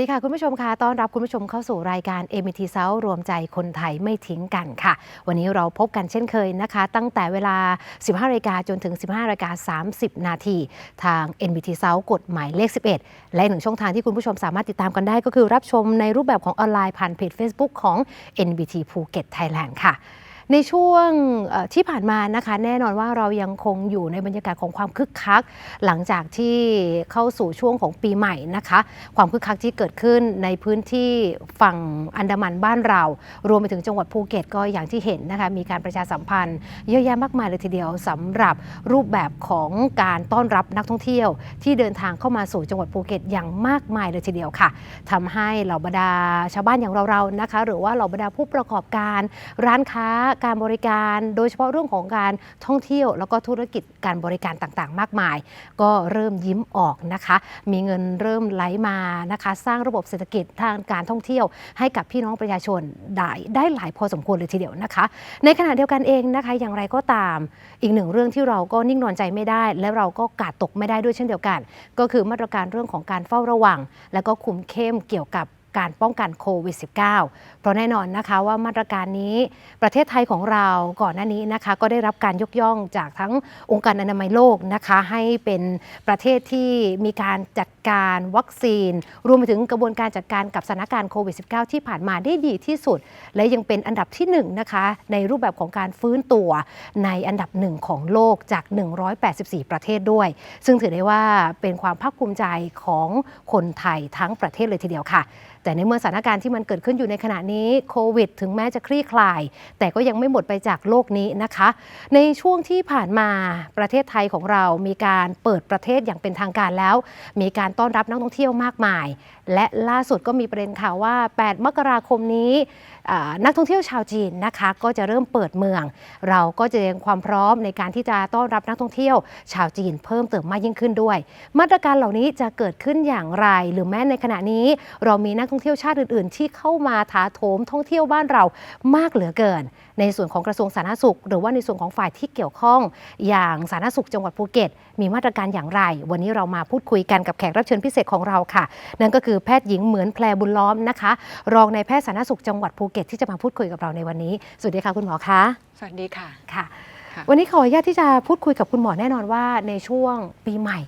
วัสดีค่ะ คุณผู้ชมค่ะต้อนรับคุณผู้ชมเข้าสู่รายการ MT s o u รวมใจคนไทยไม่ทิ้งกันค่ะ วันนี้เราพบกันเช่นเคยนะคะ ตั้งแต่เวลา 15นาฬิกาจนถึง 15นาฬิกา30 นาทีทาง NBT s o u กฎหมายเลข 11 และหนึ่งช่องทางที่คุณผู้ชมสามารถติดตามกันได้ ก็คือรับชมในรูปแบบของออนไลน์ผ่านเพจ Facebook ของ NBT ภูเก็ตไทยแลนด์ค่ะ ในช่วงที่ผ่านมานะคะแน่นอนว่าเรายังคงอยู่ในบรรยากาศของความคึกคัก หลังจากที่เข้าสู่ช่วงของปีใหม่นะคะ ความคึกคักที่เกิดขึ้นในพื้นที่ฝั่งอันดามันบ้านเรา รวมไปถึงจังหวัดภูเก็ตก็อย่างที่เห็นนะคะมีการประชาสัมพันธ์เยอะแยะมากมายเลยทีเดียวสำหรับรูปแบบของการต้อนรับนักท่องเที่ยว ที่เดินทางเข้ามาสู่จังหวัดภูเก็ตอย่างมากมายเลยทีเดียวค่ะทำให้เหล่าบรรดาชาวบ้านอย่างเราๆนะคะ หรือว่าเหล่าบรรดาผู้ประกอบการร้านค้าการบริการ โดยเฉพาะเรื่องของการท่องเที่ยว แล้วก็ธุรกิจการบริการต่างๆ มากมาย ก็เริ่มยิ้มออกนะคะ มีเงินเริ่มไหลมานะคะ สร้างระบบเศรษฐกิจทางการท่องเที่ยว ให้กับพี่น้องประชาชนได้ได้หลายพอสมควรเลยทีเดียวนะคะ ในขณะเดียวกันเองนะคะ อย่างไรก็ตามอีกหนึ่งเรื่องที่เราก็นิ่งนอนใจไม่ได้ และเราก็กาดตกไม่ได้ด้วยเช่นเดียวกัน ก็คือมาตรการเรื่องของการเฝ้าระวัง และก็คุมเข้มเกี่ยวกับ การป้องกันโควิด -19 เพราะแน่นอนนะคะว่ามาตรการนี้ประเทศไทยของเราก่อนหน้านี้นะคะก็ได้รับการยกย่องจากทั้งองค์การอนามัยโลกนะคะให้เป็นประเทศที่มีการจัดการวัคซีน รวมไปถึงกระบวนการจัดการกับสถานการณ์โควิด -19 ที่ผ่านมาได้ดีที่สุด และยังเป็นอันดับที่หนึ่งนะคะในรูปแบบของการฟื้นตัวในอันดับหนึ่งของโลกจาก 184 ประเทศด้วย ซึ่งถือได้ว่าเป็นความภาคภูมิใจของคนไทยทั้งประเทศเลยทีเดียวค่ะ แต่ในเมื่อสถานการณ์ที่มันเกิดขึ้นอยู่ในขณะนี้โควิด ถึงแม้จะคลี่คลาย แต่ก็ยังไม่หมดไปจากโลกนี้นะคะ ในช่วงที่ผ่านมาประเทศไทยของเรามีการเปิดประเทศอย่างเป็นทางการแล้ว มีการต้อนรับนักท่องเที่ยวมากมาย และล่าสุดก็มีประเด็นข่าวว่า 8 มกราคมนี้นักท่องเที่ยวชาวจีนนะคะ ก็จะเริ่มเปิดเมือง เราก็จะเตรียมความพร้อมในการที่จะต้อนรับนักท่องเที่ยว ชาวจีนเพิ่มเติมมากยิ่งขึ้นด้วย มาตรการเหล่านี้จะเกิดขึ้นอย่างไร หรือแม้ในขณะนี้ เรามีนักท่องเที่ยวชาติอื่น ๆ ที่เข้ามาถาโถมท่องเที่ยวบ้านเรามากเหลือเกิน ในส่วนของกระทรวงสาธารณสุข หรือว่าในส่วนของฝ่ายที่เกี่ยวข้อง อย่างสาธารณสุขจังหวัดภูเก็ต มีมาตรการอย่างไร วันนี้เรามาพูดคุยกันกับแขกรับเชิญพิเศษของเราค่ะ นั่นก็คือแพทย์หญิงเหมือนแพรบุญล้อมนะคะ รองในายแพทย์สาธารณสุขจังหวัดภูเก็ตที่จะมาพูดคุยกับเราในวันนี้สวัสดีค่ะคุณหมอคะสวัสดีค่ะค่ะค่ะวันนี้ขออนุญาตที่จะพูดคุยกับคุณหมอแน่นอนว่าในช่วงปีใหม่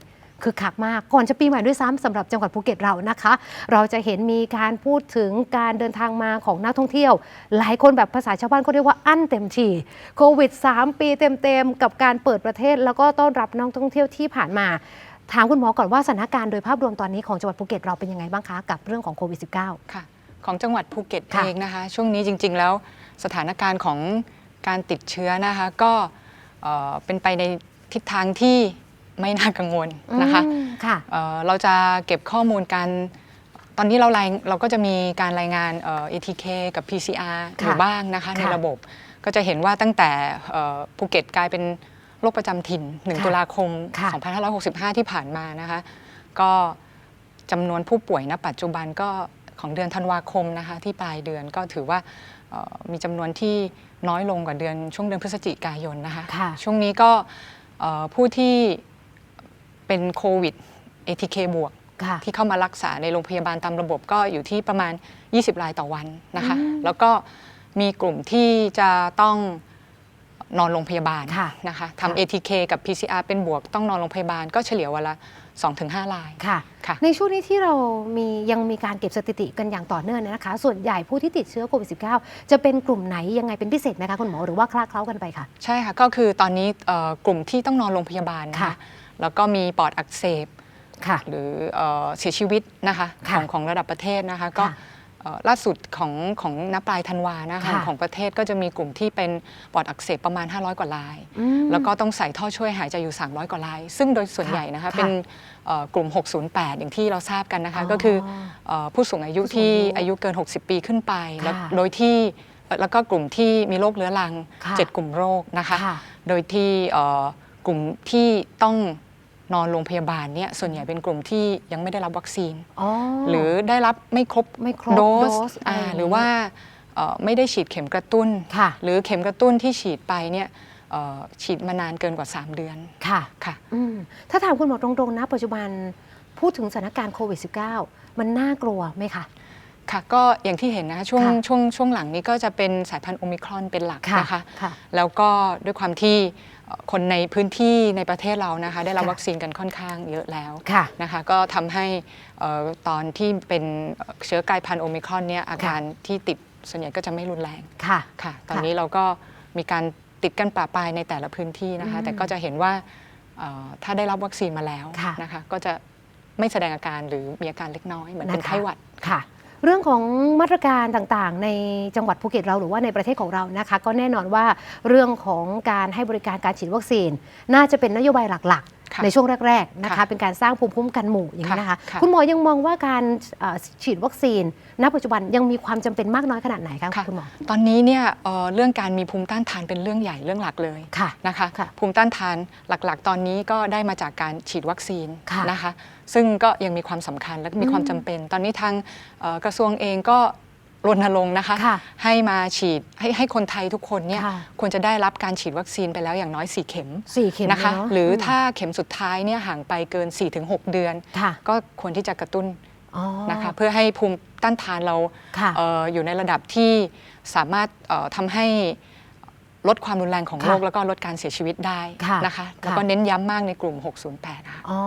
คือคักมาก ก่อนจะปีใหม่ด้วยซ้ำสำหรับจังหวัดภูเก็ตเรานะคะ เราจะเห็นมีการพูดถึงการเดินทางมาของนักท่องเที่ยว หลายคนแบบภาษาชาวบ้านก็เรียกว่าอั้นเต็มทีโควิด 3 ปีเต็มๆ กับการเปิดประเทศ แล้วก็ต้อนรับนักท่องเที่ยวที่ผ่านมา ถามคุณหมอก่อนว่าสถานการณ์โดยภาพรวมตอนนี้ของจังหวัดภูเก็ตเราเป็นยังไงบ้างคะกับเรื่องของโควิด -19 ค่ะของจังหวัดภูเก็ตค่ะเองนะคะ ช่วงนี้จริง ๆ แล้วสถานการณ์ของการติดเชื้อนะคะก็เอ่อเป็นไปในทิศทางที่ ไม่น่ากังวลนะคะอืมค่ะเอ่อเราจะเก็บข้อมูลการตอนนี้เรารายเราก็จะมีการรายงานเอ่อ ATK กับ PCR ค่ะอยู่บ้างนะคะ ในค่ะระบบก็จะเห็นว่าตั้งแต่เอ่อภูเก็ตกลายเป็นโรคประจำถิ่นค่ะ1ตุลาคมค่ะ2565 ที่ผ่านมานะคะ ก็จำนวนผู้ป่วยณปัจจุบันก็ของเดือนธันวาคมนะคะที่ปลายเดือนก็ถือว่าเอ่อมีจำนวนที่น้อยลงกว่าเดือนช่วงเดือนพฤศจิกายนนะคะค่ะช่วงนี้ก็เอ่อผู้ที่ เป็นโควิด ATK บวก ค่ะ ที่เข้ามารักษาในโรงพยาบาลตามระบบก็อยู่ที่ประมาณ 20 รายต่อวันนะคะ อืมแล้วก็มีกลุ่มที่จะต้องนอนโรงพยาบาลค่ะนะคะค่ะ ทำ ATK กับ PCR เป็นบวกต้องนอนโรงพยาบาลก็เฉลี่ยวันละ 2-5 ราย ค่ะ ค่ะ ในช่วงนี้ที่เรามียังมีการเก็บสถิติกันอย่างต่อเนื่องเนยนะคะ ส่วนใหญ่ผู้ที่ติดเชื้อโควิด -19 จะเป็นกลุ่มไหนยังไงเป็นพิเศษไหมคะคุณหมอหรือว่าคลาเคล้ากันไปค่ะ ใช่ค่ะ ก็คือตอนนี้เอ่อกลุ่มที่ต้องนอนโรงพยาบาลนะค่ะ คะ แล้วก็มีปอดอักเสบค่ะหรือเอ่อเสียชีวิตนะคะขค่ะองของระดับประเทศนะคะก็ค่ะเอ่อล่าสุดของของนับปลายธันวานะคะค่ะของประเทศก็จะมีกลุ่มที่เป็นปอดอักเสบประมาณ 500 กว่ารายอืมแล้วก็ต้องใส่ท่อช่วยหายใจอยู่ 300 กว่าราย ซึ่งโดยส่วนค่ะใหญ่นะคะค่ะเป็นเอ่อกลุ่ม 608 อย่างที่เราทราบกันนะคะอ๋อก็คือเอ่อผู้สูงอายุผู้สูงที่อายุอายุเกิน 60 ปีขึ้นไปแล้วค่ะโดยที่แล้วก็กลุ่มที่มีโรคเรื้อรังค่ะ7กลุ่มโรคนะคะค่ะโดยที่เอ่อ กลุ่มที่ต้องนอนโรงพยาบาลเนี่ยส่วนใหญ่เป็นกลุ่มที่ยังไม่ได้รับวัคซีน อ๋อ หรือได้รับไม่ครบไม่ครบโดโดสสอ่าอะไรอย่างนี้หรือว่าเอ่อไม่ได้ฉีดเข็มกระตุ้น ค่ะ หรือเข็มกระตุ้นที่ฉีดไปเนี่ยเอ่อฉีดมานานเกินกว่า 3 เดือนค่ะ ค่ะ อืมถ้าถามคุณหมอตรงๆนะปัจจุบันพูดถึงสถานการณ์โควิด -19 มันน่ากลัวไหมคะ ค่ะก็อย่างที่เห็นนะคะช่วงค่ะ ช่วงช่วงหลังนี้ก็จะเป็นสายพันธุ์โอมิครอนเป็นหลักนะคะ ค่ะ แล้วก็ด้วยความที่เอ่อ คนในพื้นที่ในประเทศเรานะคะ ได้รับค่ะวัคซีนกันค่อนข้างเยอะแล้วค่ะนะคะ ก็ทำให้เอ่อตอนที่เป็นเอ่อเชื้อกลายพันธุ์โอมิครอนเนี่ยอาการที่ติดส่วนใหญ่ก็จะไม่รุนแรง ค่ะ ค่ะ ตอนนี้เราก็มีการติดกันปราปรายในแต่ละพื้นที่นะคะ อืมแต่ก็จะเห็นว่าเอ่อถ้าได้รับวัคซีนมาแล้วค่ะนะคะ ก็จะไม่แสดงอาการหรือมีอาการเล็กน้อย เหมือนเป็นนะคะ ไข้หวัด ค่ะ เรื่องของมาตรการต่างๆ ในจังหวัดภูเก็ตเราหรือว่าในประเทศของเรานะคะก็แน่นอนว่าเรื่องของการให้บริการการฉีดวัคซีน น่าจะเป็นนโยบายหลักๆ ในช่วงแรกๆนะคะค่ะเป็นการสร้างภูมิคุ้มกันหมู่อย่างนี้นะคะค่ะคุณหมอยังมองว่าการเอ่อฉีดวัคซีน ณ ปัจจุบันยังมีความจำเป็นมากน้อยขนาดไหนคะค่ะคุณหมอตอนนี้เนี่ยเอ่อเรื่องการมีภูมิต้านทานเป็นเรื่องใหญ่เรื่องหลักเลยค่ะนะคะค่ะภูมิต้านทานหลักๆ ตอนนี้ก็ได้มาจากการฉีดวัคซีนค่ะนะคะซึ่งก็ยังมีความสำคัญและมีความจำเป็น ตอนนี้ทางเอ่อกระทรวงเองก็ รณรงค์นะคะค่ะให้มาฉีดให้ให้คนไทยทุกคนเนี่ยค่ะ ควรจะได้รับการฉีดวัคซีนไปแล้วอย่างน้อย 4 เข็มสี่เข็มนะคะ เลยเนอะหรืออมถ้าเข็มสุดท้ายเนี่ยห่างไปเกิน 4-6 เดือน ค่ะก็ควรที่จะกระตุ้นอ๋อนะคะเพื่อให้ภูมิต้านทานเราค่ะ เอออยู่ในระดับที่สามารถเอ่อทำให้ ลดความรุนแรงของค่ะโรคแล้วก็ลดการเสียชีวิตได้ค่ะนะคะค่ะแล้วก็เน้นย้ำมากในกลุ่ม 608ค่ะ อ๋อ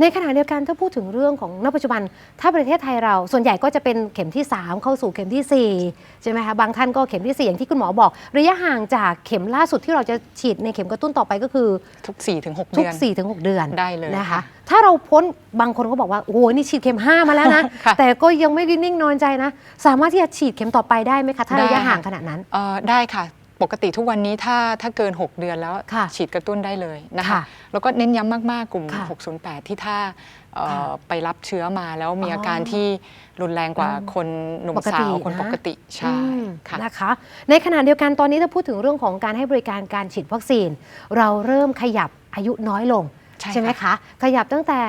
ในขณะเดียวกันถ้าพูดถึงเรื่องของณปัจจุบัน ถ้าประเทศไทยเราส่วนใหญ่ก็จะเป็นเข็มที่ 3 เข้าสู่เข็มทีสี่ 4 ใช่ไหมคะ บางท่านก็เข็มที่ 4 อย่างที่คุณหมอบอก ระยะห่างจากเข็มล่าสุดที่เราจะฉีดในเข็มกระตุ้นต่อไปก็คือ ทุก 4-6 ทุเดืก อน 4-6 เดือนได้เลยนะคะ ค่ะถ้าเราพ้นบางคนก็บอกว่า โอ้โหนี่ฉีดเข็ม 5 มาแล้วนะ ค่ะแต่ก็ยังไม่ได้นิ่งนอนใจนะ สามารถที่จะฉีดเข็มต่อไปได้ไหมคะ ถ้าได้ระยะค่ะห่างขนาดนั้น เอ่อได้ค่ะ ปกติทุกวันนี้ถ้าถ้าเกิน 6 เดือนแล้วค่ะฉีดกระตุ้นได้เลยนะคะค่ะแล้วก็เน้นย้ำมากๆกลุ่มค่ะ608 ที่ถ้าเอ่อค่ะไปรับเชื้อมาแล้วมีอ๋อออาการที่รุนแรงกว่าอืมคนหนุ่มปกติสาวคนนะปกติใช่อืมค่ะนะคะ ในขณะเดียวกันตอนนี้ถ้าพูดถึงเรื่องของการให้บริการการฉีดวัคซีน เราเริ่มขยับอายุน้อยลง ใช่ไหมค่ะคะขยับตั้งแต่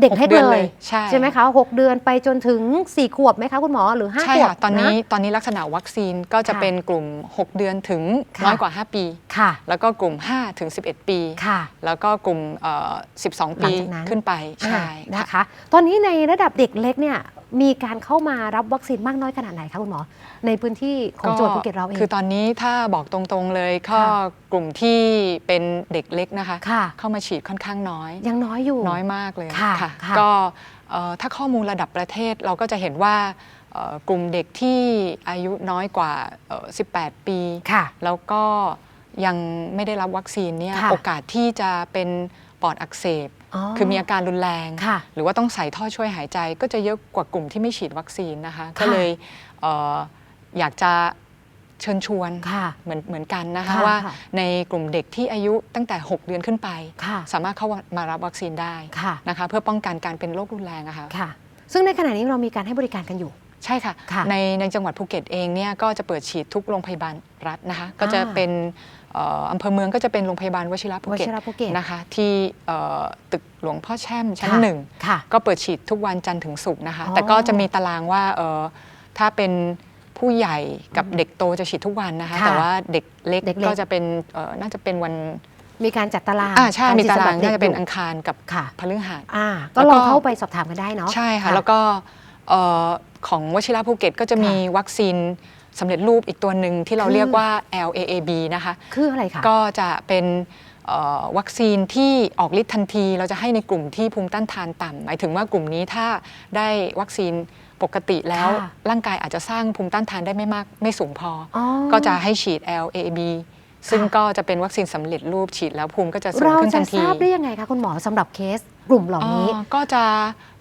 เด็กหกเล็กเดือนเลเลยยใช่ไหมคะหกเดือนไปจนถึง 4 ขวบไหมคะคุณหมอหรือ5ใช่ขวบค่ะตอนนี้ะตอนนี้ลักษณะวัคซีนก็จะค่ะเป็นกลุ่ม 6 เดือนถึงค่ะน้อยกว่า 5 ปีค่ะ แล้วก็กลุ่ม5ถึง11 ปีค่ะ แล้วก็กลุ่มเอ่อ12หลัปีงจากนั้นขึ้นไปใช่อ่านะค่ะคะ ตอนนี้ในระดับเด็กเล็กเนี่ย มีการเข้ามารับวัคซีนมากน้อยขนาดไหนคะคุณหมอ ในพื้นที่ของจังหวัดภูเก็ตเราเองคือตอนนี้ถ้าบอกตรงๆเลยก็ค่ะกลุ่มที่เป็นเด็กเล็กนะคะค่ะเข้ามาฉีดค่อนข้างน้อย ยังน้อยอยู่น้อยมากเลยค่ะค่ะก็เอ่อถ้าข้อมูลระดับประเทศเราก็จะเห็นว่าเอ่อกลุ่มเด็กที่อายุน้อยกว่าเอ่อ18 ปีค่ะแล้วก็ยังไม่ได้รับวัคซีนเนี่ยค่ะโอกาสที่จะเป็นปอดอักเสบ คือมีอาการรุนแรงค่ะหรือว่าต้องใส่ท่อช่วยหายใจ ก็จะเยอะกว่ากลุ่มที่ไม่ฉีดวัคซีนนะคะค่ะก็เลยเอออยากจะเชิญชวนค่ะเหมือนเหมือนกันนะคะค่ะว่าค่ะในกลุ่มเด็กที่อายุตั้งแต่ 6 เดือนขึ้นไปค่ะสามารถเข้ามารับวัคซีนได้ค่ะนะคะเพื่อป้องกันการเป็นโรครุนแรงอะค่ะค่ะซึ่งในขณะนี้เรามีการให้บริการกันอยู่ ใช่ค่ะค่ะในในจังหวัดภูเก็ตเองเนี่ยก็จะเปิดฉีดทุกโรงพยาบาลรัฐนะคะก็จะเป็นเอ่ออำเภอเมืองก็จะเป็นโรงพยาบาลวชิระภูวเก็ตชิระภูเก็ต นะคะที่เอ่อตึกหลวงพ่อแช่มชั้นค่ะ หนึ่ง ค่ะ ก็เปิดฉีดทุกวันจันทร์ถึงศุกร์นะคะ อ๋อแต่ก็จะมีตารางว่าเอ่อถ้าเป็นผู้ใหญ่กับเด็กโตจะฉีดทุกวันนะคะ ค่ะแต่ว่าเด็กเล็กเด็กเล็ก ก็จะเป็นเอ่อน่าจะเป็นวันมีการจัดตารางอ่าใช่กมีฉีดตารางสำหบด็กน่าจะเป็นยู่อังคารกับค่ะ พฤหัส อ่า ก็แล้วลก็องเข้าไปสอบถามกันได้เนาะ ใช่ค่ะ แล้วก็เอ่อของวชิระภูเก็ตก็จะมีวัคซีน สำเร็จรูปอีกตัวหนึ่งที่เราคือเรียกว่า LAAB นะคะ คืออะไรคะ ก็จะเป็นเอ่อวัคซีนที่ออกฤทธิ์ทันที เราจะให้ในกลุ่มที่ภูมิต้านทานต่ำหมายถึงว่ากลุ่มนี้ถ้าได้วัคซีนปกติแล้วค่ะร่างกายอาจจะสร้างภูมิต้านทานได้ไม่มากไม่สูงพอออ๋อก็จะให้ฉีด LAB ซึ่งค่ะก็จะเป็นวัคซีนสำเร็จรูปฉีดแล้วภูมิก็จะสูงเราขึ้นจะทันททีราบได้ยังไงคะคุณหมอสำหรับเคสกลุ่มเหล่านี้อ๋อก็จะ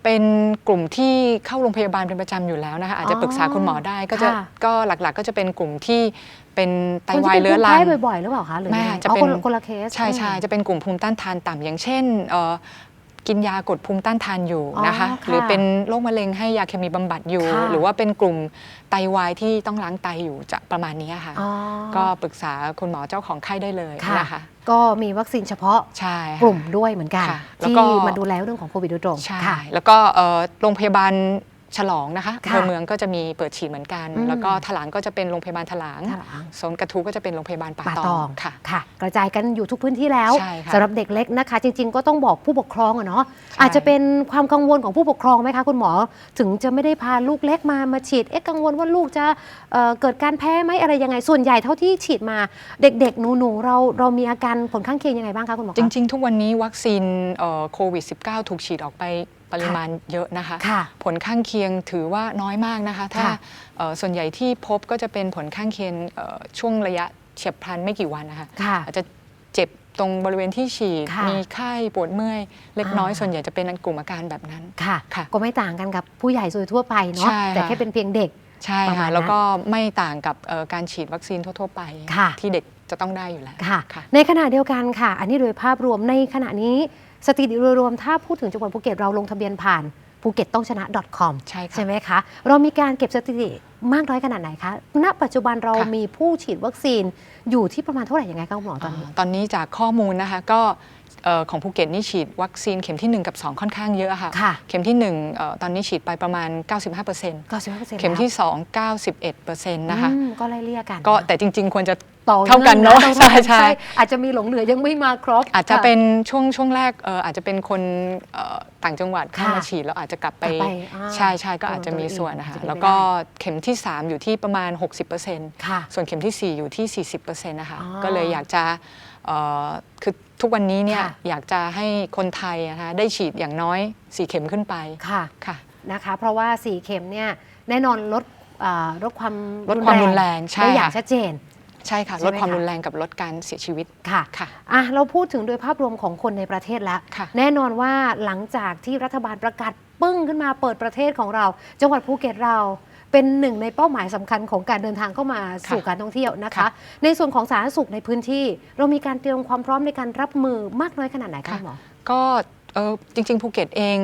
เป็นกลุ่มที่เข้าโรงพยาบาลเป็นประจำอยู่แล้วนะคะอาจจะปรึกษาคุณหมอได้ก็จะค่ะก็หลักๆ ก็จะเป็นกลุ่มที่เป็นไตคนวาที่ยเป็นเรื้อภูมิรังแพ้บ่อยๆหรือเปล่าคะหรือไม่ยังไงค่ะจะอ๋อเป็นคนละคนละเคสใช่ใช่จะเป็นกลุ่มภูมิต้านทานต่ำอย่างเช่นเอ่อ กินยากดภูมิต้านทานอยู่นะคะอ๋อค่ะหรือเป็นโรคมะเร็งให้ยาเคมีบำบัดอยู่ค่ะหรือว่าเป็นกลุ่มไตวายที่ต้องล้างไตอยู่จะประมาณนี้ค่ะอ๋อก็ปรึกษาคุณหมอเจ้าของไข้ได้เลยค่ะนะคะก็มีวัคซีนเฉพาะใช่ค่ะกลุ่มด้วยเหมือนกันค่ะแล้วที่ก็มาดูแลเรื่องของโควิดโดยตรงใช่ค่ะแล้วก็เอ่อโรงพยาบาล ฉลองนะคะค่ะอำเภอเมืองก็จะมีเปิดฉีดเหมือนกัน อืมแล้วก็ถลางก็จะเป็นโรงพยาบาลถลางถลาง โซนกระทู้ก็จะเป็นโรงพยาบาลป่าป่าตตอองง ค่ะ ค่ะ กระจายกันอยู่ทุกพื้นที่แล้วใช่ค่ะ สำหรับเด็กเล็กนะคะ จริง ๆ ก็ต้องบอกผู้ปกครองอะเนาะใช่อาจจะเป็นความกังวลของผู้ปกครองไหมคะคุณหมอ ถึงจะไม่ได้พาลูกเล็กมามาฉีดเอ๊ะกังวลว่าลูกจะเอ่อเกิดการแพ้ไหมอะไรยังไงส่วนใหญ่เท่าที่ฉีดมาเด็กๆหนูๆเราเรามีอาการผลข้างเคียงยังไงบ้างคะคุณหมอคะ จริง ๆ ทุกวันนี้วัคซีนเอ่อโควิด -19 ถูกฉีดออกไป ปริมาณเยอะนะคะค่ะผลข้างเคียงถือว่าน้อยมากนะคะ ถ้าค่ะเอ่อส่วนใหญ่ที่พบก็จะเป็นผลข้างเคียงเอ่อช่วงระยะเฉียบพลันไม่กี่วันนะคะค่ะอาจจะเจ็บตรงบริเวณที่ฉีดค่ะมีไข้ปวดเมื่อย เล็กน้อยอ่าส่วนใหญ่จะเป็นกลุ่มอาการแบบนั้นค่ะค่ะก็ไม่ต่างกันกับผู้ใหญ่โดยทั่วไปเนาะใช่ค่ะแต่แค่เป็นเพียงเด็กใช่ประมาณค่ะนั้นแล้วก็ไม่ต่างกับเอ่อการฉีดวัคซีนทั่ว ๆ ไปค่ะที่เด็กจะต้องได้อยู่แล้วค่ะค่ะ ในขณะเดียวกันค่ะ อันนี้โดยภาพรวมในขณะนี้ สถิติโดยรวมถ้าพูดถึงจังหวัดภูเก็ตเราลงทะเบียนผ่านภูเก็ตต้องชนะ .com ใช่ค่ะใช่ไหมคะ เรามีการเก็บสถิติมากน้อยขนาดไหนคะ ณ ปัจจุบันเราค่ะมีผู้ฉีดวัคซีนอยู่ที่ประมาณเท่าไหร่ยังไงคะคุณหมอตอนนี้อ่าตอนนี้จากข้อมูลนะคะก็เอ่อของภูเก็ตนี่ฉีดวัคซีนเข็มที่ 1 กับ 2 ค่อนข้างเยอะค่ะ ค่ะ เข็มที่1เอ่อตอนนี้ฉีดไปประมาณ 95% 95%เข็มที่ 2 91%นะคะอืมก็ไล่เลี่ยกันก็แต่จริง ๆ ควรจะ ต่อเท่ากันเนอะต้องใช่ใช่ อาจจะมีหลงเหลือยังไม่มาครบอาจจะค่ เป็นช่วงช่วงแรกเอ่ออาจจะเป็นคนเอ่อต่างจังหวัดเข้าค่ะมาฉีดแล้วอาจจะกลับไปกลับไปอ่าใช่ใช่ก็อาจจะมีส่วนนะคะอาจจะเป็นไปได้ แล้วก็เข็มที่ 3 อยู่ที่ประมาณ 60%ค่ะ ส่วนเข็มทีสี่4 อยู่ที่ 40%นะคะ อ๋อก็เลยอยากจะเอ่อคือ ทุกวันนี้เนี่ยค่ะ อยากจะให้คนไทยนะคะได้ฉีดอย่างน้อย 4 เข็มขึ้นไปค่ะค่ะนะคะ เพราะว่า4เข็มเนี่ยแน่นอนลดอ่าลดความลดความรุนแรงใช่ได้อย่างค่ะชัดเจน ใช่ค่ะใช่ไหมลดความคะ รุนแรงกับลดการเสียชีวิตค่ะค่ะอะเราพูดถึงโดยภาพรวมของคนในประเทศแล้ว ค่ะ แน่นอนว่าหลังจากที่รัฐบาลประกาศปึ้งขึ้นมาเปิดประเทศของเรา จังหวัดภูเก็ตเรา เป็นหนึ่งในเป้าหมายสำคัญของการเดินทางเข้ามาสู่การท่องเที่ยวนะคะค่ะในส่วนของสาธารณสุขในพื้นที่ เรามีการเตรียมความพร้อมในการรับมือมากน้อยขนาดไหนคะค่ะคุณหมอก็เออจริงๆภูเก็ตเอง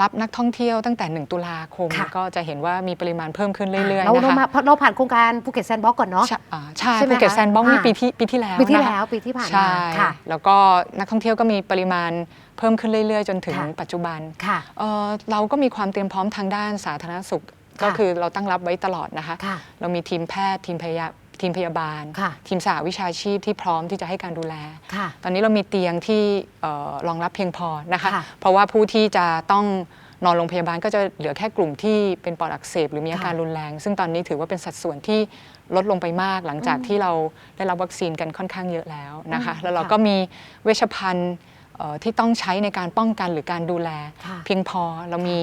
รับนักท่องเที่ยวตั้งแต่ 1 ตุลาคมค่ะก็จะเห็นว่ามีปริมาณเพิ่มขึ้นเรื่อยๆเรานะเราคะมาเราผ่านโครงการภูเก็ตแซนด์บ็อกก่อนเนาะใช่อ่าใช่ใช่ไหมภูเก็ตคะแซนด์บ็อกซ์นี่อ่าปีที่ปีที่แล้วปีที่นะคะแล้วปีที่ผ่านใช่มาค่ะแล้วก็นักท่องเที่ยวก็มีปริมาณเพิ่มขึ้นเรื่อยๆ จนถึงค่ะปัจจุบันค่ะเอ่อเราก็มีความเตรียมพร้อมทางด้านสาธารณสุขค่ะ ก็คือเราตั้งรับไว้ตลอดนะคะค่ะเรามีทีมแพทย์ทีมพยาทีมพยาบาลค่ะทีมสหวิชาชีพที่พร้อมที่จะให้การดูแลค่ะตอนนี้เรามีเตียงที่เอ่อรองรับเพียงพอนะคะค่ะเพราะว่าผู้ที่จะต้องนอนโรงพยาบาลก็จะเหลือแค่กลุ่มที่เป็นปอดอักเสบหรือมีอาการค่ะรุนแรง ซึ่งตอนนี้ถือว่าเป็นสัดส่วนที่ลดลงไปมากหลังจากอืมที่เราได้รับวัคซีนกันค่อนข้างเยอะแล้วนะคะอืมแล้วเราค่ะก็มีเวชภัณฑ์เอ่อ ที่ต้องใช้ในการป้องกันหรือการดูแลค่ะเพียงพอเรามี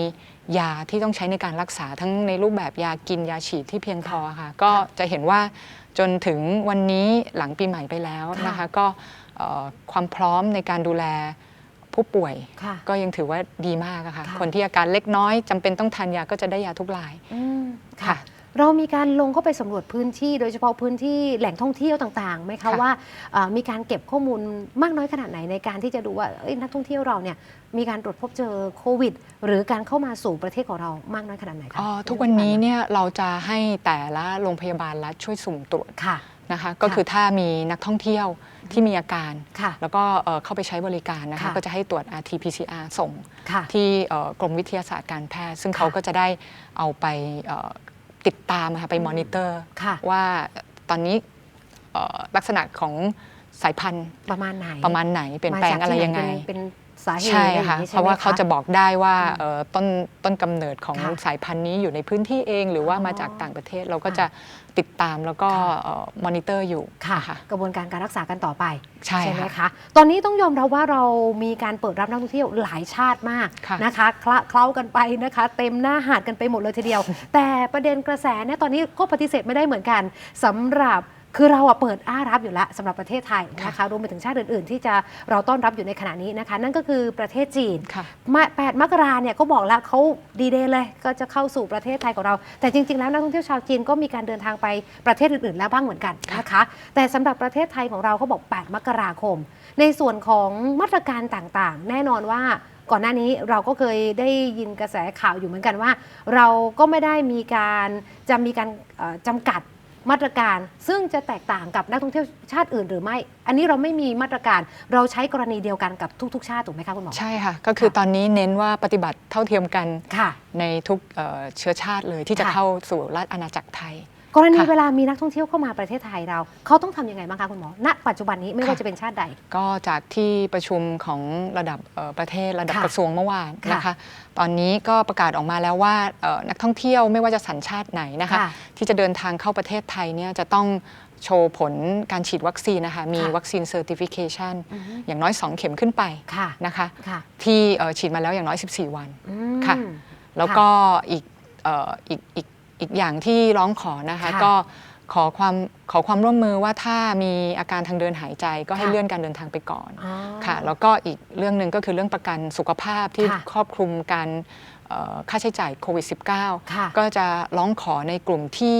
ยาที่ต้องใช้ในการรักษาทั้งในรูปแบบยากินยาฉีดที่เพียงพอค่ะก็จะเห็นว่าจนถึงวันนี้หลังปีใหม่ไปแล้วนะคะก็เอ่อความพร้อมในการดูแลผู้ป่วยค่ะก็ยังถือว่าดีมากอะค่ะค่ะ คนที่อาการเล็กน้อยจำเป็นต้องทานยาก็จะได้ยาทุกรายอืมค่ะค่ะ เรามีการลงเข้าไปสำรวจพื้นที่ โดยเฉพาะพื้นที่แหล่งท่องเที่ยวต่างๆไหมคะค่ะ ว่าเอ่อมีการเก็บข้อมูลมากน้อยขนาดไหนในการที่จะดูว่าเอ้ยนักท่องเที่ยวเราเนี่ยมีการตรวจพบเจอโควิด หรือการเข้ามาสู่ประเทศของเรามากน้อยขนาดไหนคะอ๋อทุกวันนี้เนี่ยเราจะให้แต่ละโรงพยาบาลรัฐช่วยสุ่มตรวจค่ะ นะคะก็คือถ้ามีนักท่องเที่ยวที่มีอาการ ค่ะ แล้วก็เอ่อเข้าไปใช้บริการนะคะค่ะ ก็จะให้ตรวจ rt-pcr ส่ง ค่ะ ที่เอ่อกรมวิทยาศาสตร์การแพทย์ ซึ่งค่ะเขาก็จะได้เอาไปเอ่อ ติดตามนะคะไปอืมมอนิเตอร์ค่ะ ว่าตอนนี้เอ่อลักษณะของสายพันธุ์ประมาณไหนประมาณไหนเปลี่ยนแปลงอะไรยังไงมาจากที่หนเป็นเป็น สาเหตุใช่อไรอย่งค่ะนี้ใช่เพราะไหมว่าเขาจะบอกได้ว่าอืมเอ่อต้นต้นกำเนิดของค่ะสายพันธุ์นี้อยู่ในพื้นที่เองหรือว่าอ๋อมาจากต่างประเทศเราก็ค่ะจะติดตามแล้วก็ค่ะมอนิเตอร์อยู่ค่ะค่ะ กระบวนการการรักษากันต่อไป ใช่ไหมค่ะคะ ตอนนี้ต้องยอมรับว่าเรามีการเปิดรับนักท่องเที่ยวหลายชาติมากค่ะนะคะคละเคล้ากันไปนะคะ เต็มหน้าหาดกันไปหมดเลยทีเดียว แต่ประเด็นกระแสเนี่ยตอนนี้ก็ปฏิเสธไม่ได้เหมือนกันสำหรับ คือเราอะเปิดอ้ารับอยู่แล้วสำหรับประเทศไทยนะคะรวมไปถึงชาติอื่น ๆ ที่จะเราต้อนรับอยู่ในขณะนี้นะคะ นั่นก็คือประเทศจีนค่ะมา8มกราเนี่ยก็บอกแล้วเขาดีเดย์เลย ก็จะเข้าสู่ประเทศไทยของเรา แต่จริง ๆ แล้วนักท่องเที่ยวชาวจีนก็มีการเดินทางไปประเทศอื่น ๆ แล้วบ้างเหมือนกันนะคะ แต่สำหรับประเทศไทยของเราเขาบอก 8 มกราคม ในส่วนของมาตรการต่าง ๆ แน่นอนว่าก่อนหน้านี้เราก็เคยได้ยินกระแสข่าวอยู่เหมือนกันว่า เราก็ไม่ได้มีการจะมีการเอ่อจำกัด มาตรการ ซึ่งจะแตกต่างกับนักท่องเที่ยวชาติอื่นหรือไม่ อันนี้เราไม่มีมาตรการเราใช้กรณีเดียวกันกับทุกๆ ชาติถูกไหมคะคุณหมอ ใช่ค่ะ ก็คือค่ะตอนนี้เน้นว่าปฏิบัติเท่าเทียมกันค่ะในทุกเอ่อเชื้อชาติเลยที่จะค่ะเข้าสู่ราชอาณาจักรไทย กรณีค่ะ เวลามีนักท่องเที่ยวเข้ามาประเทศไทยเรา เขาต้องทำยังไงบ้างคะคุณหมอ ณ ปัจจุบันนี้ไม่ว่าค่ะจะเป็นชาติใด ก็จากที่ประชุมของระดับเอ่อประเทศระดับค่ะกระทรวงเมื่อวานค่ะนะคะ ตอนนี้ก็ประกาศออกมาแล้วว่าเอ่อนักท่องเที่ยวไม่ว่าจะสัญชาติไหนนะคะ ค่ะที่จะเดินทางเข้าประเทศไทยเนี่ยจะต้องโชว์ผลการฉีดวัคซีนนะคะ มีค่ะ วัคซีนเซอร์ติฟิเคชันอือฮึอย่างน้อย 2 เข็มขึ้นไปค่ะนะคะ ค่ะที่เอ่อฉีดมาแล้วอย่างน้อย 14 วัน อืมค่ะแล้วก็อีกเอ่ออีกอีก อีกอย่างที่ร้องขอนะคะค่ะก็ขอความขอความร่วมมือว่าถ้ามีอาการทางเดินหายใจก็ให้ค่ะ เลื่อนการเดินทางไปก่อน อ๋อ ค่ะแล้วก็อีกเรื่องหนึ่งก็คือเรื่องประกันสุขภาพที่ค่ะครอบคลุมการเอ่อค่าใช้จ่ายโควิด -19 ค่ะก็จะร้องขอในกลุ่มที่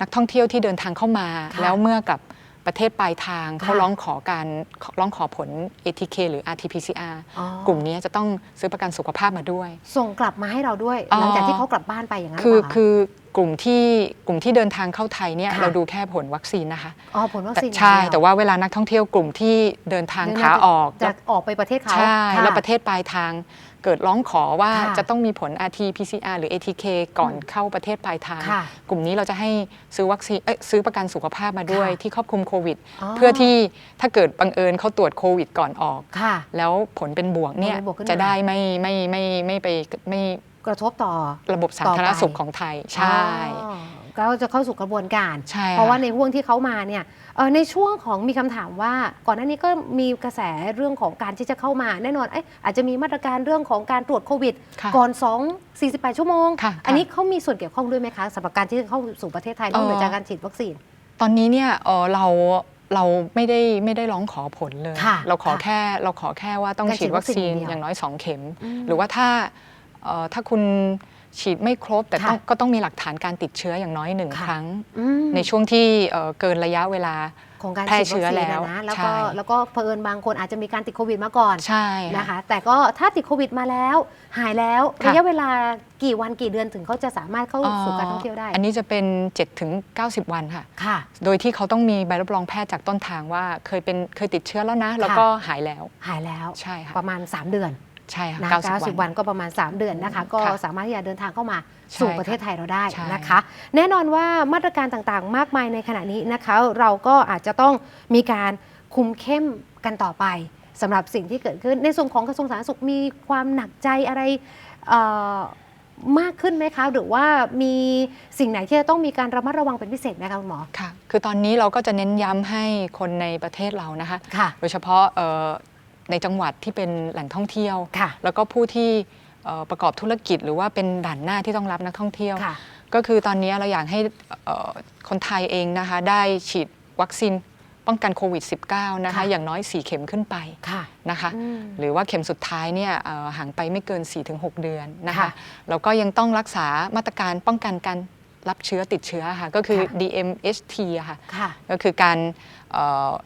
นักท่องเที่ยวที่เดินทางเข้ามา ค่ะแล้วเมื่อกลับ ประเทศปลายทางค่ะเขาร้องขอการร้องขอผล ATK หรือ RT-PCR อ๋อกลุ่มนี้จะต้องซื้อประกันสุขภาพมาด้วย ส่งกลับมาให้เราด้วยอ๋อหลังจากที่เขากลับบ้านไปอย่างนั้นหคืรืออเปล่าคะคือกลุ่มที่กลุ่มที่เดินทางเข้าไทยเนี่ยค่ะเราดูแค่ผลวัคซีนนะคะอ๋อผลวัคซีนแต่ใช่อย่งเดียแต่ว่าเวลานักท่องเที่ยวกลุ่มที่เดินทางเดินขาทางออกจะออกไปประเทศเขาใช่ค่ะแล้วประเทศปลายทาง เกิดร้องขอว่าค่ะจะต้องมีผล RT PCR หรือ ATK ก่อนอืมเข้าประเทศปลายทาง ค่ะกลุ่มนี้เราจะให้ซื้อวัคซีนเอ้ยซื้อประกันสุขภาพมาด้วยค่ะที่ครอบคลุมโควิด อ๋อ เพื่อที่ถ้าเกิดบังเอิญเขาตรวจโควิดก่อนออก ค่ะ แล้วผลเป็นบวกเนี่ยผลเป็นบวกขึ้นมา จะได้ไม่ไม่ไม่ไม่ไปไม่กระทบต่อ ระบบสาธารณสุขของไทย ใช่ อ๋อก็จะเข้าสู่กระบวนการ ใช่เพราะว่าค่ในห่วงที่เขามาเนี่ยเอ่อ ในช่วงของมีคำถามว่าก่อนหน้านี้ก็มีกระแสเรื่องของการที่จะเข้ามาแน่นอนเอ้ยอาจจะมีมาตรการเรื่องของการตรวจโควิดค่ะก่อน 2 48 ชั่วโมงค่ะอันนี้เขามีส่วนเกี่ยวข้องด้วยไหมคะสำหรับการที่จะเข้าสู่ประเทศไทยนอกเหนือเอ่อจากการฉีดวัคซีน ตอนนี้เนี่ยเอ่อเราเราไม่ได้ไม่ได้ร้องขอผลเลยค่ะเราขอค่ะแค่เราขอแค่ว่าต้องการฉีฉีดดวัวัคคซีนซีนอย่างเดียวอย่างน้อย 2 เข็มอืมหรือว่าถ้าเอ่อถ้าคุณ ฉีดไม่ครบ แต่ต้องค่ะก็ต้องมีหลักฐานการติดเชื้ออย่างน้อยหนึ่งค่ะครั้งอืมในช่วงที่เอ่อเกินระยะเวลาของการแพร่ฉีดเชื้วัคอซีนแล้วนะนะแล้วใช่ก็แล้วก็เผอิญบางคนอาจจะมีการติดโควิดมาก่อนใช่นะคะ แต่ก็ถ้าติดโควิดมาแล้ว หายแล้วค่ะระยะเวลากี่วันกี่เดือนถึงเขาจะสามารถเข้าสู่การท่องเที่ยวได้ อันนี้จะเป็น7-90ถึง 90 วันค่ะค่ะ โดยที่เขาต้องมีใบรับรองแพทย์จากต้นทางว่าเคยเป็นเคยติดเชื้อแล้วนะ แล้วก็หายแล้วหายแล้วใช่ค่ะประมาณ 3 เดือน ใช่ค่ะนะ90 90 วันก็ประมาณ 3 เดือนนะคะ ก็ค่ะสามารถที่จะเดินทางเข้ามาใช่สู่ประเทศไทยเราได้ใช่นะคะ แน่นอนว่ามาตรการต่างๆ มากมายในขณะนี้นะคะ เราก็อาจจะต้องมีการคุมเข้มกันต่อไปสำหรับสิ่งที่เกิดขึ้นในส่วนของกระทรวงสาธารณสุขมีความหนักใจอะไรเอ่อมากขึ้นไหมคะ หรือว่ามีสิ่งไหนที่จะต้องมีการระมัดระวังเป็นพิเศษไหมคะคุณหมอค่ะ คือตอนนี้เราก็จะเน้นย้ำให้คนในประเทศเรานะคะค่ะโดยเฉพาะเอ่อ ในจังหวัดที่เป็นแหล่งท่องเที่ยวค่ะแล้วก็ผู้ที่เอ่อประกอบธุรกิจหรือว่าเป็นด่านหน้าที่ต้องรับนักท่องเที่ยวค่ะก็คือตอนนี้เราอยากให้เอ่อคนไทยเองนะคะได้ฉีดวัคซีนป้องกันโควิด -19 นะคะค่ะอย่างน้อย 4 เข็มขึ้นไปค่ะนะคะอืมหรือว่าเข็มสุดท้ายเนี่ยเอ่อห่างไปไม่เกิน 4-6 เดือนนะคะค่ะแล้วก็ยังต้องรักษามาตรการป้องกันการรับเชื้อติดเชื้อค่ะก็คือค่ะ DMHT อะค่ะค่ะก็คือการเอ่อ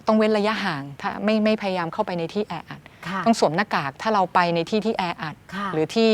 ต้องเว้นระยะห่างถ้าไม่ไม่พยายามเข้าไปในที่แออัดค่ะต้องสวมหน้ากากถ้าเราไปในที่ที่แออัดค่ะหรือที่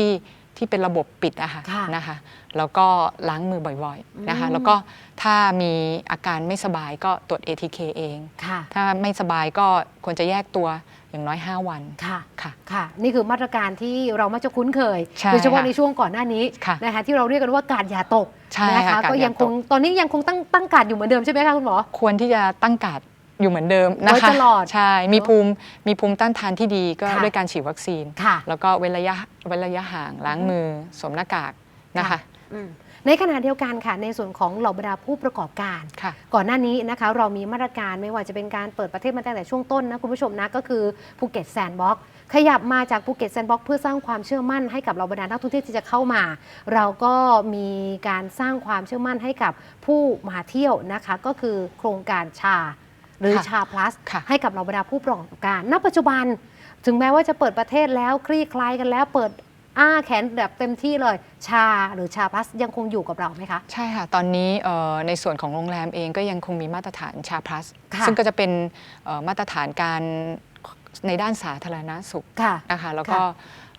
ที่เป็นระบบปิดอะค่ะค่ะนะคะแล้วก็ล้างมือบ่อยๆนะคะอืมแล้วก็ถ้ามีอาการไม่สบายก็ตรวจ ATK เองค่ะถ้าไม่สบายก็ควรจะแยกตัวอย่างน้อย 5 วันค่ะค่ะค่ะ นี่คือมาตรการที่เรามักจะคุ้นเคยใช่โดยเฉพาะค่ะในช่วงก่อนหน้านี้ค่ะนะคะที่เราเรียกกันว่าการอย่าตกใช่นะค่ะคะการก็อย่ายังคงตกตอนนี้ยังคงตั้งตั้งการอยู่เหมือนเดิมใช่ไหมคะคุณหมอควรที่จะตั้งการ์ด อยู่เหมือนเดิมนะไว้คะตลอดใช่มีภูมิมีภูมิต้านทานที่ดีก็ค่ะด้วยการฉีดวัคซีน ค่ะ แล้วก็เว้นระยะเว้นระยะห่างล้างมือสวมหน้ากากนะคะ อืมในขณะเดียวกันค่ะ ในส่วนของเหล่าบรรดาผู้ประกอบการ ค่ะ ก่อนหน้านี้นะคะ เรามีมาตรการไม่ว่าจะเป็นการเปิดประเทศมาตั้งแต่ช่วงต้นนะ คุณผู้ชมนะ ก็คือภูเก็ตแซนด์บ็อกขยับมาจากภูเก็ตแซนด์บ็อกเพื่อสร้างความเชื่อมั่นให้กับเราบรรดานักท่องเที่ยวที่จะเข้ามา เราก็มีการสร้างความเชื่อมั่นให้กับผู้มาเที่ยวนะคะ ก็คือโครงการชา หรือค่ะชา plus ค่ะให้กับเราบรรดาผู้ประกอบการ ณ ปัจจุบันถึงแม้ว่าจะเปิดประเทศแล้วคลี่คลายกันแล้วเปิดอ้าแขนแบบเต็มที่เลย ชาหรือชา plus ยังคงอยู่กับเราไหมคะ ใช่ค่ะ ตอนนี้เอ่อในส่วนของโรงแรมเองก็ยังคงมีมาตรฐานชาพลัสค่ะซึ่งก็จะเป็นเอ่อมาตรฐานการในด้านสาธารณสุขค่ะนะคะแล้วก็ค่ะ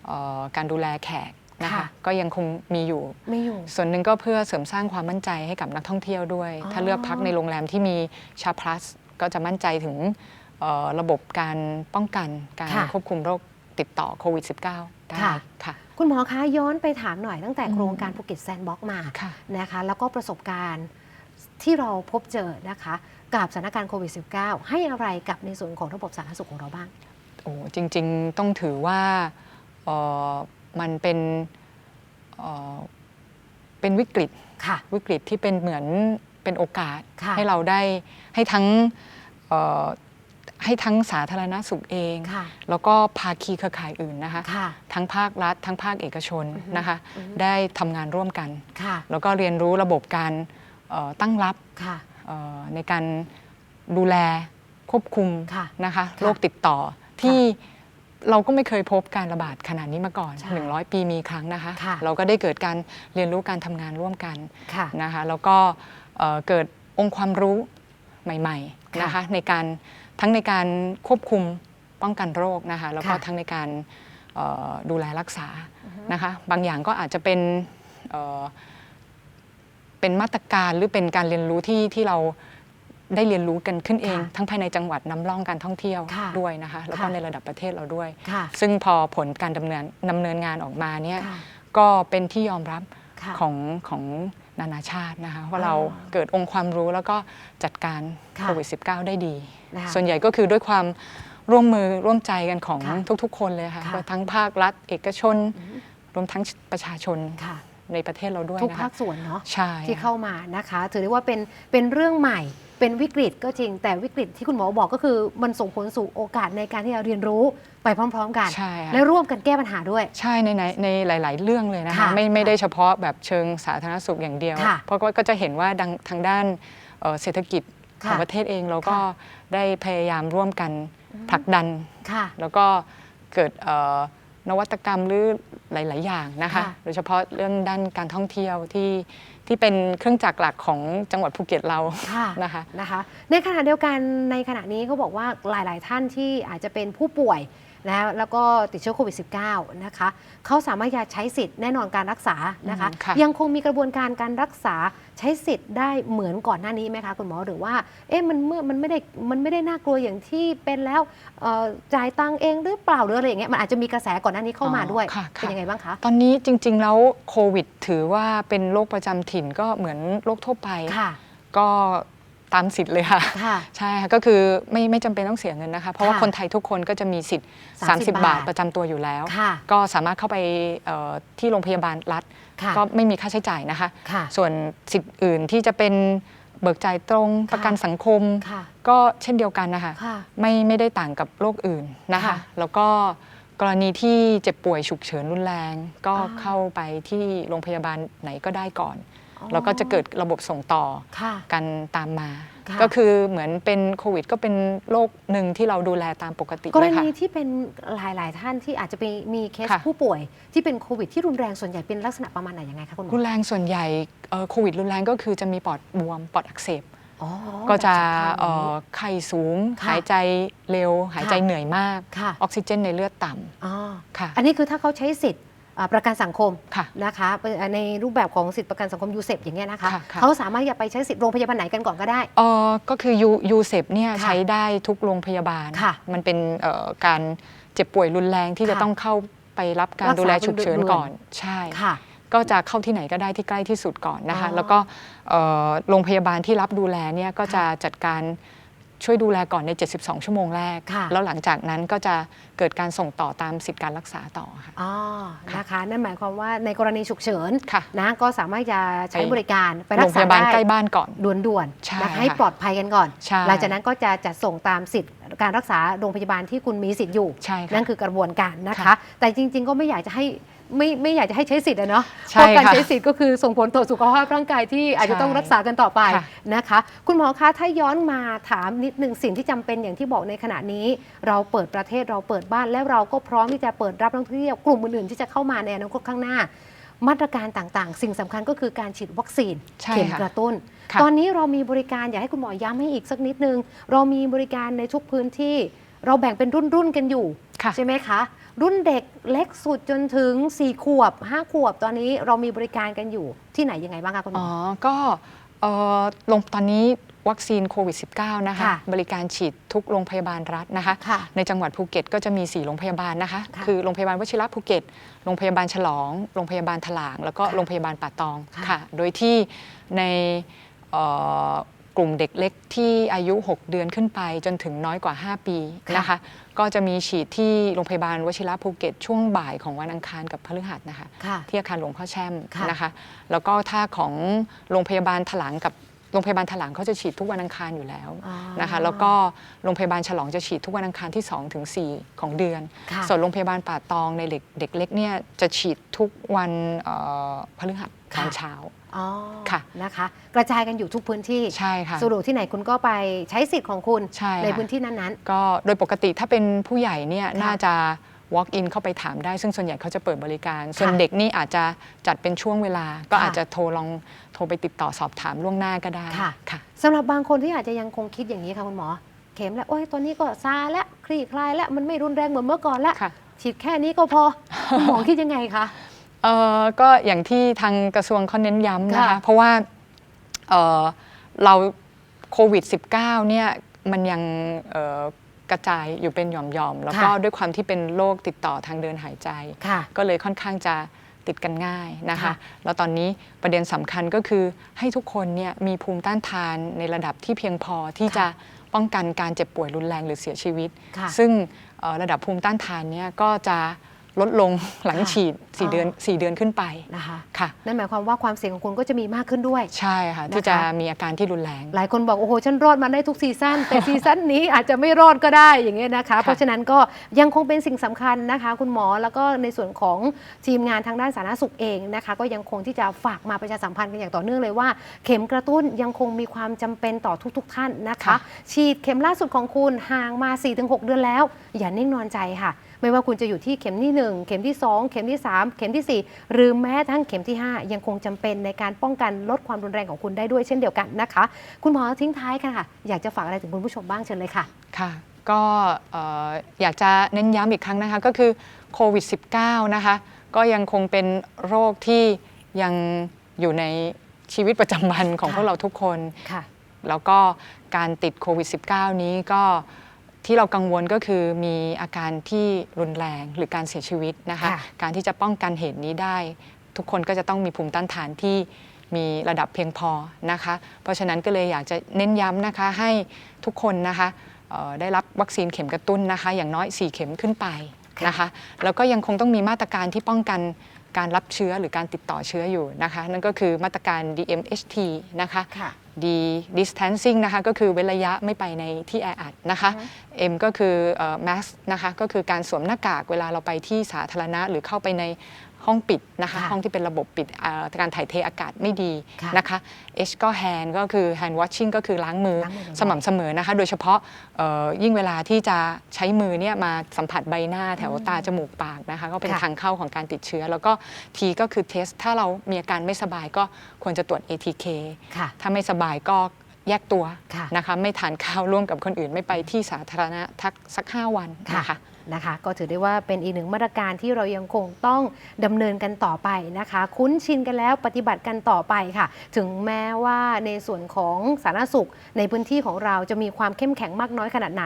เอ่อการดูแลแขกนะคะค่ะก็ยังคงมีอยู่ไม่อยู่ ส่วนหนึ่งก็เพื่อเสริมสร้างความมั่นใจให้กับนักท่องเที่ยวด้วยอ๋อถ้าเลือกพักในโรงแรมที่มีชาพลัส ก็จะมั่นใจถึงเอ่อระบบการป้องกันการค่ะควบคุมโรคติดต่อโควิด -19 ได้ค่ะค่ะ คุณหมอคะย้อนไปถามหน่อยตั้งแต่อืมโครงการภูเก็ตแซนด์บ็อกมาค่ะนะคะ แล้วก็ประสบการณ์ที่เราพบเจอนะคะ กับสถานการณ์โควิด -19 ให้อะไรกับในส่วนของระบบสาธารณสุขของเราบ้าง โอ้จริง ๆ ต้องถือว่าเอ่อมันเป็นเอ่อเป็นวิกฤตค่ะวิกฤตที่เป็นเหมือน เป็นโอกาสค่ะให้เราได้ให้ทั้งเอ่อให้ทั้งสาธารณสุขเองค่ะแล้วก็ภาคีเครือข่ายอื่นนะคะค่ะทั้งภาครัฐ ทั้งภาคเอกชนอือฮึนะคะอือฮึได้ทำงานร่วมกันค่ะแล้วก็เรียนรู้ระบบการเอ่อตั้งรับค่ะเอ่อในการดูแลควบคุมค่ะนะคะค่ะโรคติดต่อที่เราก็ไม่เคยพบการระบาดขนาดนี้มาก่อนใช่100 ปีมีครั้งนะคะค่ะเราก็ได้เกิดการเรียนรู้การทำงานร่วมกันค่ะนะคะ แล้วก็ เอ่อเกิดองค์ความรู้ใหม่ๆค่ะนะคะในการทั้งในการควบคุมป้องกันโรคนะคะแล้วก็ค่ะทั้งในการเอ่อดูแลรักษานะคะบางอย่างก็อาจจะเป็นเอ่อเป็นมาตรการหรือเป็นการเรียนรู้ที่ที่เราได้เรียนรู้กันขึ้นเองค่ะทั้งภายในจังหวัดนำร่องการท่องเที่ยวค่ะด้วยนะคะแล้วก็ค่ะในระดับประเทศเราด้วยค่ะซึ่งพอผลการดำเนินดำเนินงานออกมาเนี่ยค่ะก็เป็นที่ยอมรับ ค่ะของของนานาชาตินะคะว่าอ๋อเราเกิดองค์ความรู้แล้วก็จัดการค่ะโควิด -19 ได้ดี นะคะส่วนใหญ่ก็คือด้วยความร่วมมือร่วมใจกันของค่ะทุกๆ คนเลยค่ะค่ะว่าทั้งภาครัฐ เอกชนอืมรวมทั้งประชาชน ค่ะ ในประเทศเราด้วยทุกนะภาคะคส่วนเนาะใช่ที่เข้ามานะคะ ถือได้ว่าเป็นเป็นเรื่องใหม่เป็นวิกฤตก็จริง แต่วิกฤตที่คุณหมอบอกก็คือมันส่งผลสู่โอกาสในการที่จะเรียนรู้ไปพร้อม ๆ กันใช่ค่ะและร่วมกันแก้ปัญหาด้วย ใช่ในในในหลาย ๆ เรื่องเลยนะคะค่ะไม่ไม่ได้เฉพาะแบบเชิงสาธารณสุขอย่างเดียวค่ะเพราะว่าก็จะเห็นว่าดังทางด้านเอ่อเศรษฐกิจของค่ะประเทศเองเราก็ค่ะได้พยายามร่วมกันอืมผลักดันค่ะแล้วก็เกิดเอ่อ นวัตกรรมหรือหลาย ๆ อย่างนะคะ ค่ะ โดยเฉพาะเรื่องด้านการท่องเที่ยวที่ที่เป็นเครื่องจักรหลักของจังหวัดภูเก็ตเราค่ะนะคะ นะคะ ในขณะเดียวกันในขณะนี้เขาบอกว่าหลาย ๆ ท่านที่อาจจะเป็นผู้ป่วย นะแล้วก็ติดเชื้อโควิด -19 นะคะเขาสามารถจะใช้สิทธิ์แน่นอนการรักษานะคะ อืมค่ะ ยังคงมีกระบวนการการรักษาใช้สิทธิ์ได้เหมือนก่อนหน้านี้ไหมคะคุณหมอหรือว่า เอ๊ะมันเมื่อมันไม่ได้มันไม่ได้น่ากลัวอย่างที่เป็นแล้วเอ่อจ่ายตังค์เองหรือเปล่าหรืออะไรอย่างเงี้ยมันอาจจะมีกระแสก่อนหน้านี้เข้ามาด้วย อ๋อค่ะเป็นค่ะยังไงบ้างคะ ตอนนี้จริง ๆ แล้วโควิด ถือว่าเป็นโรคประจำถิ่นก็เหมือนโรคทั่วไป ค่ะ ก็ ตามสิทธิ์เลยค่ะ ค่ะ ใช่ค่ะก็คือไม่ไม่จำเป็นต้องเสียเงินนะคะ เพราะว่าค่ะคนไทยทุกคนก็จะมีสิทธิ์ 30 30บาทประจำตัวอยู่แล้ว ค่ะ ก็สามารถเข้าไปเอ่อที่โรงพยาบาลรัฐ ค่ะก็ไม่มีค่าใช้จ่ายนะคะ ค่ะ ส่วนสิทธิ์อื่นที่จะเป็นเบิกจ่ายตรงค่ะประกันสังคม ค่ะ ก็เช่นเดียวกันนะคะค่ะ ไม่ไม่ได้ต่างกับโรคอื่นนะคะ ค่ะแล้วก็กรณีที่เจ็บป่วยฉุกเฉินรุนแรง ก็อ่า เข้าไปที่โรงพยาบาลไหนก็ได้ก่อนอ๋อ แล้วก็จะเกิดระบบส่งต่อค่ะกันตามมาค่ะก็คือเหมือนเป็นโควิด ก็เป็นโรคหนึ่งที่เราดูแลตามปกติกรเลยค่ะณีที่เป็นหลาย ๆ ท่านที่อาจจะไปมีเคสค่ะผู้ป่วย ที่เป็นโควิดที่รุนแรงส่วนใหญ่เป็นลักษณะประมาณไหนยังไงคะคุณหมอรุนแรงส่วนใหญ่เอ่อโควิด รุนแรงก็คือจะมีปอดบวมปอดอักเสบอ๋อก็จะแบบสำคัญเอ่อไข้สูงค่ะหายใจเร็ว หายใจค่ะเหนื่อยมากค่ะออกซิเจนในเลือดต่ำอ๋อค่ะอันนี้คือถ้าเขาใช้สิทธิ์อ่า ประกันสังคมค่ะนะคะในรูปแบบของสิทธิประกันสังคมยูเซฟอย่างเงี้ยนะคะค่ะค่ะเขาสามารถจะไปใช้สิทธิ์โรงพยาบาลไหนกันก่อนก็ได้เออก็คือยูยูเซปเนี่ยค่ะใช้ได้ทุกโรงพยาบาลค่ะมันเป็นเอ่อการเจ็บป่วยรุนแรงที่จะค่ะต้องเข้าไปรับการรักษาดูแลฉุกเฉินด่วนๆก่อนใช่ค่ะก็จะเข้าที่ไหนก็ได้ที่ใกล้ที่สุดก่อนนะคะอ๋อแล้วก็เอ่อโรงพยาบาลที่รับดูแลเนี่ยก็จะจัดการ ช่วยดูแลก่อนใน 72 ชั่วโมงแรก ค่ะ แล้วหลังจากนั้นก็จะเกิดการส่งต่อตามสิทธิการรักษาต่อค่ะ อ๋อนะคะ นั่นหมายความว่าในกรณีฉุกเฉินค่ะ นะก็สามารถจะใช้ไปบริการไปโรรังกพษายาบาลได้ใกล้บ้านก่อน ด่วนใช่ๆนะคะให้ค่ะปลอดภัยกันก่อน ใช่ หลังจากนั้นก็จะจัดส่งตามสิทธิ์การรักษาโรงพยาบาลที่คุณมีสิทธิ์อยู่ ใช่ค่ะ นั่นคือกระบวนการนะคะ ค่ะแต่จริง ๆ ก็ไม่อยากจะให้ ไม่ไม่อยากจะให้ใช้สิทธิ์อะเนาะใช่เพราะการค่ะใช้สิทธิ์ก็คือส่งผลต่อสุขภาพร่างกายที่อาจจะต้องใช่รักษากันต่อไปค่ะ นะคะ คุณหมอคะถ้าย้อนมาถามนิดหนึ่งสิ่งที่จำเป็นอย่างที่บอกในขณะนี้ เราเปิดประเทศเราเปิดบ้านแล้วเราก็พร้อมที่จะเปิดรับนักท่องเที่ยวกลุ่มอื่นๆที่จะเข้ามาในอนาคตข้างหน้า มาตรการต่างๆ สิ่งสำคัญก็คือการฉีดวัคซีน ใช่เข็มค่ะกระตุ้น ค่ะ ตอนนี้เรามีบริการอยากให้คุณหมอย้ำให้อีกสักนิดนึง เรามีบริการในทุกพื้นที่ เราแบ่งเป็นรุ่นๆกันอยู่ ค่ะ ใช่ไหมคะ รุ่นเด็กเล็กสุดจนถึง 4 ขวบ 5 ขวบ ตอนนี้เรามีบริการกันอยู่ที่ไหนยังไงบ้างคะคุณหมอ๋อ อ ก็เอ่อลงตอนนี้วัคซีนโควิด -19 นะคะค่ะบริการฉีดทุกโรงพยาบาลรัฐนะคะ ค่ะในจังหวัดภูเก็ตก็จะมี 4 โรงพยาบาลนะคะ ค่ะคือโรงพยาบาลวชิระภูเก็ต โรงพยาบาลฉลอง โรงพยาบาลถลาง แล้วก็ค่ะโรงพยาบาลป่าตองค่ะ ค่ะ โดยที่ในเอ่อ กลุ่มเด็กเล็กที่อายุ 6 เดือนขึ้นไปจนถึงน้อยกว่า 5 ปีนะคะ ก็จะมีฉีดที่โรงพยาบาลวชิระภูเก็ตช่วงบ่ายของวันอังคารกับพฤหัสนะคะค่ะที่อาคารหลวงพ่อแช่มค่ะนะคะ แล้วก็ถ้าของโรงพยาบาลถลางกับโรงพยาบาลถลางเขาจะฉีดทุกวันอังคารอยู่แล้วอ๋อนะคะ แล้วก็โรงพยาบาลฉลองจะฉีดทุกวันอังคารที่2ถึง4ของเดือนค่ะส่วนโรงพยาบาลป่าตองในเด็กเด็กเล็กเนี่ยจะฉีดทุกวันเอ่อพฤหัสตอนเช้า อ๋อค่ะนะคะ กระจายกันอยู่ทุกพื้นที่ใช่ค่ะ สรุปที่ไหนคุณก็ไปใช้สิทธิ์ของคุณใช่ค่ะพื้นที่นั้น ก็โดยปกติถ้าเป็นผู้ใหญ่เนี่ยค่ะน่าจะ walk in เข้าไปถามได้ ซึ่งส่วนใหญ่เขาจะเปิดบริการ ส่วนค่ะเด็กนี่อาจจะจัดเป็นช่วงเวลา ก็ค่ะอาจจะโทรลองโทรไปติดต่อสอบถามล่วงหน้าก็ได้ค่ะ ค่ะ ๆสำหรับบางคนที่อาจจะยังคงคิดอย่างนี้ค่ะคุณหมอ เข็มแล้วโอ้ยตอนนี้ก็ซาแล้วคลี่คลายแล้วมันไม่รุนแรงเหมือนเมื่อก่อนแล้วค่ะ ฉีดแค่นี้ก็พอคุณหมอคิดยังไงคะ เอ่อก็อย่างที่ทางกระทรวงเขาเน้นย้ำนะคะค่ะ เพราะว่าเอ่อเราโควิด -19 เนี่ยมันยังเอ่อกระจายอยู่เป็นหย่อมๆ แล้วก็ค่ะ ด้วยความที่เป็นโรคติดต่อทางเดินหายใจ ค่ะ ก็เลยค่อนข้างจะติดกันง่ายนะคะ ค่ะ แล้วตอนนี้ประเด็นสำคัญก็คือให้ทุกคนเนี่ยมีภูมิต้านทานในระดับที่เพียงพอที่จะป้องกันการเจ็บป่วยรุนแรงหรือเสียชีวิต ค่ะ ซึ่งเอ่อระดับภูมิต้านทานเนี่ยก็จะ ลดลงหลังค่ะฉีดอ๋อ4เดือน 4 เดือนขึ้นไปนะคะค่ะ นั่นหมายความว่าความเสี่ยงของคุณก็จะมีมากขึ้นด้วย ใช่ค่ะ ที่นะคะจะมีอาการที่รุนแรง หลายคนบอก โอ้โห ฉันรอดมาได้ทุกซีซั่นแต่ซีซั่นนี้อาจจะไม่รอดก็ได้อย่างเงี้ยนะคะ เพราะฉะนั้นก็ยังคงเป็นสิ่งสำคัญนะคะ คุณหมอแล้วก็ในส่วนของทีมงานทางด้านสาธารณสุขเองนะคะ ก็ยังคงที่จะฝากมาประชาสัมพันธ์กันอย่างต่อเนื่องเลยว่า เข็มกระตุ้นยังคงมีความจำเป็นต่อทุก ๆ ท่านนะคะค่ะฉีดเข็มล่าสุดของคุณห่างมา 4-6 เดือนแล้ว อย่านิ่งนอนใจค่ะ ไม่ว่าคุณจะอยู่ที่เข็มที่ 1 เข็มที่ 2 เข็มที่ 3 เข็มทีสี่4 หรือแม้ทั้งเข็มที่ 5 ยังคงจำเป็นในการป้องกันลดความรุนแรงของคุณได้ด้วยเช่นเดียวกันนะคะ คุณหมอทิ้งท้ายค่ะ อยากจะฝากอะไรถึงคุณผู้ชมบ้างเชิญเลยค่ะค่ะก็เอ่ออยากจะเน้นย้ำอีกครั้งนะคะก็คือโควิด -19 นะคะก็ยังคงเป็นโรคที่ยังอยู่ในชีวิตประจำวันของค่ะพวกเราทุกคนค่ะแล้วก็การติดโควิด -19 นี้ก็ ที่เรากังวลก็คือมีอาการที่รุนแรงหรือการเสียชีวิตนะคะ ค่ะ การที่จะป้องกันเหตุนี้ได้ ทุกคนก็จะต้องมีภูมิต้านทานที่มีระดับเพียงพอนะคะ เพราะฉะนั้นก็เลยอยากจะเน้นย้ำนะคะให้ทุกคนนะคะเอ่อได้รับวัคซีนเข็มกระตุ้นนะคะ อย่างน้อย 4 เข็มขึ้นไปนะคะ แล้วก็ยังคงต้องมีมาตรการที่ป้องกันการรับเชื้อหรือการติดต่อเชื้ออยู่นะคะ นั่นก็คือมาตรการ DMHT นะคะ ค่ะ D distancing นะคะ ก็คือเว้นระยะไม่ไปในที่แออัดนะคะ M ก็คือเอ่อ mask นะคะ ก็คือการสวมหน้ากากเวลาเราไปที่สาธารณะหรือเข้าไปใน ห้องปิดนะคะค่ะห้องที่เป็นระบบปิดเอ่อการถ่ายเทอากาศไม่ดีค่ะนะคะ H ก็ hand ก็คือ hand washing ก็คือล้างมือล้างมือบ่อยๆสม่ำเสมอนะคะ โดยเฉพาะเอ่อยิ่งเวลาที่จะใช้มือเนี่ยมาสัมผัสใบหน้าแถวตาจมูกปากนะคะ ก็เป็นค่ะ ทางเข้าของการติดเชื้อ แล้วก็ T ก็คือ test ถ้าเรามีอาการไม่สบายก็ควรจะตรวจ ATK ค่ะ ถ้าไม่สบายก็แยกตัวค่ะนะคะ ไม่ทานข้าวร่วมกับคนอื่นไม่ไปที่สาธารณะทักสัก 5 วันนะคะ นะคะ ก็ถือได้ว่าเป็นอีกหนึ่งมาตรการที่เรายังคงต้องดำเนินกันต่อไปนะคะ คุ้นชินกันแล้วปฏิบัติกันต่อไปค่ะ ถึงแม้ว่าในส่วนของสาธารณสุข ในพื้นที่ของเราจะมีความเข้มแข็งมากน้อยขนาดไหน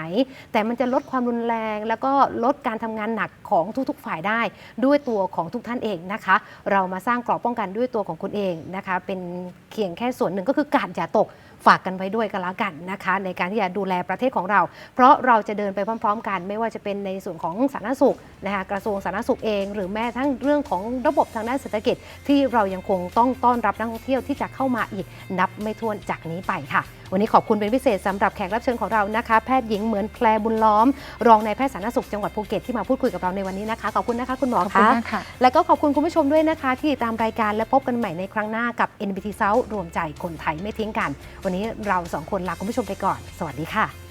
แต่มันจะลดความรุนแรง แล้วก็ลดการทำงานหนักของทุกๆ ฝ่ายได้ ด้วยตัวของทุกท่านเองนะคะ เรามาสร้างกรอบป้องกันด้วยตัวของคุณเองนะคะ เป็นเพียงแค่ส่วนหนึ่งก็คือการอย่าตก ฝากกันไว้ด้วยกันแล้วกันนะคะ ในการที่จะดูแลประเทศของเรา เพราะเราจะเดินไปพร้อม ๆ กัน ไม่ว่าจะเป็นในส่วนของสาธารณสุขนะคะกระทรวงสาธารณสุขเอง หรือแม้ทั้งเรื่องของระบบทางด้านเศรษฐกิจ ที่เรายังคงต้องต้อนรับนักท่องเที่ยวที่จะเข้ามาอีกนับไม่ถ้วนจากนี้ไปค่ะวันนี้ขอบคุณเป็นพิเศษสำหรับแขกรับเชิญของเรานะคะ แพทย์หญิงเหมือนแคลบุญล้อม รองนายแพทย์สาธารณสุขจังหวัดภูเก็ตที่มาพูดคุยกับเราในวันนี้นะคะ ขอบคุณนะคะคุณหมอขอบคุณคะมากค่ะและก็ขอบคุณคุณผู้ชมด้วยนะคะ ที่ติดตามรายการและพบกันใหม่ในครั้งหน้ากับ NBT South รวมใจคนไทยไม่ทิ้งกัน วันนี้เราสองคนลาคุณผู้ชมไปก่อน สวัสดีค่ะ